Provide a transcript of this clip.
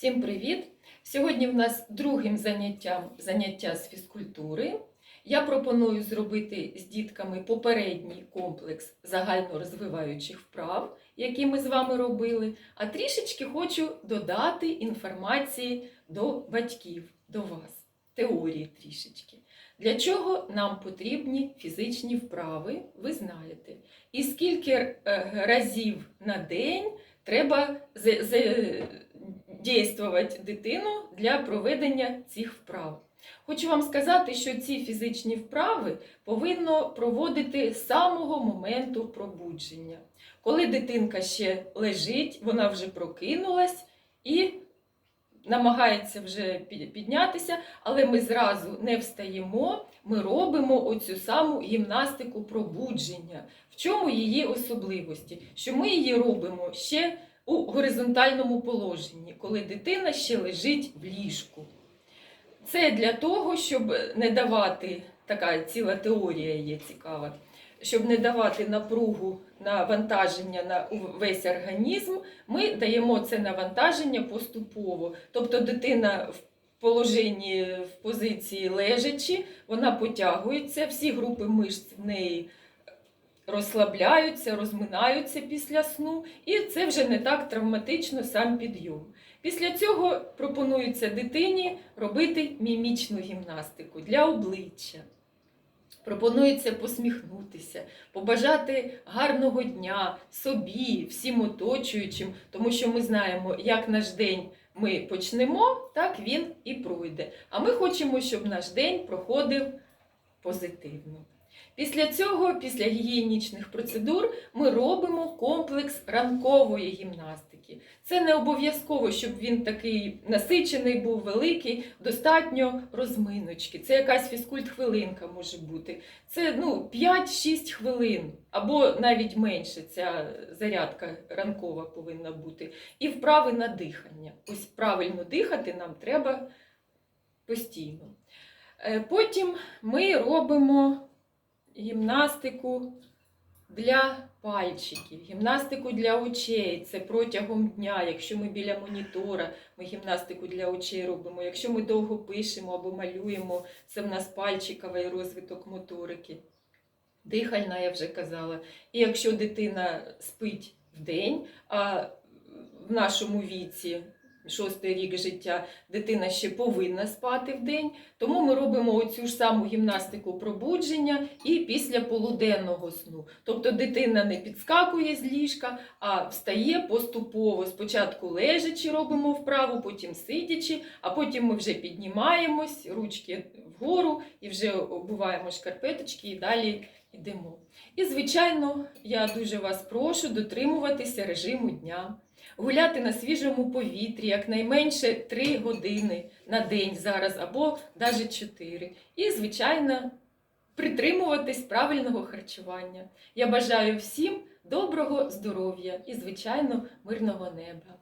Всім привіт! Сьогодні в нас другим заняттям заняття з фізкультури. Я пропоную зробити з дітками попередній комплекс загальнорозвиваючих вправ, які ми з вами робили, а трішечки хочу додати інформації до батьків, до вас, теорії трішечки. Для чого нам потрібні фізичні вправи, ви знаєте. І скільки е, разів на день треба дійствувати дитину для проведення цих вправ. Хочу вам сказати, що ці фізичні вправи повинно проводити з самого моменту пробудження. Коли дитинка ще лежить, вона вже прокинулась і намагається вже піднятися, але ми зразу не встаємо, ми робимо оцю саму гімнастику пробудження. В чому її особливості? Що ми її робимо ще у горизонтальному положенні, коли дитина ще лежить в ліжку. Це для того, щоб не давати, така ціла теорія є цікава, щоб не давати напругу навантаження на весь організм, ми даємо це навантаження поступово. Тобто дитина в положенні, в позиції лежачи, вона потягується, всі групи мишць в неї розслабляються, розминаються після сну, і це вже не так травматично сам підйом. Після цього пропонується дитині робити мімічну гімнастику для обличчя. Пропонується посміхнутися, побажати гарного дня собі, всім оточуючим, тому що ми знаємо, як наш день ми почнемо, так він і пройде. А ми хочемо, щоб наш день проходив позитивно. Після цього, після гігієнічних процедур, ми робимо комплекс ранкової гімнастики. Це не обов'язково, щоб він такий насичений був, великий, достатньо розминочки. Це якась фізкульт-хвилинка може бути. Це ну, 5-6 хвилин, або навіть менше ця зарядка ранкова повинна бути. І вправи на дихання. Ось правильно дихати нам треба постійно. Е, Потім ми робимо гімнастику для пальчиків, гімнастику для очей. Це протягом дня. Якщо ми біля монітора, ми гімнастику для очей робимо. Якщо ми довго пишемо або малюємо, це в нас пальчиковий розвиток моторики. Дихальна, я вже казала. І якщо дитина спить вдень, а в нашому віці. Шостий рік життя дитина ще повинна спати в день, тому ми робимо оцю ж саму гімнастику пробудження і після полуденного сну. Тобто дитина не підскакує з ліжка, а встає поступово. Спочатку лежачи робимо вправу, потім сидячи, а потім ми вже піднімаємось, ручки вгору і вже обуваємо шкарпеточки і далі йдемо. І, звичайно, я дуже вас прошу дотримуватися режиму дня. Гуляти на свіжому повітрі якнайменше 3 години на день зараз, або навіть 4. І, звичайно, притримуватись правильного харчування. Я бажаю всім доброго здоров'я і, звичайно, мирного неба.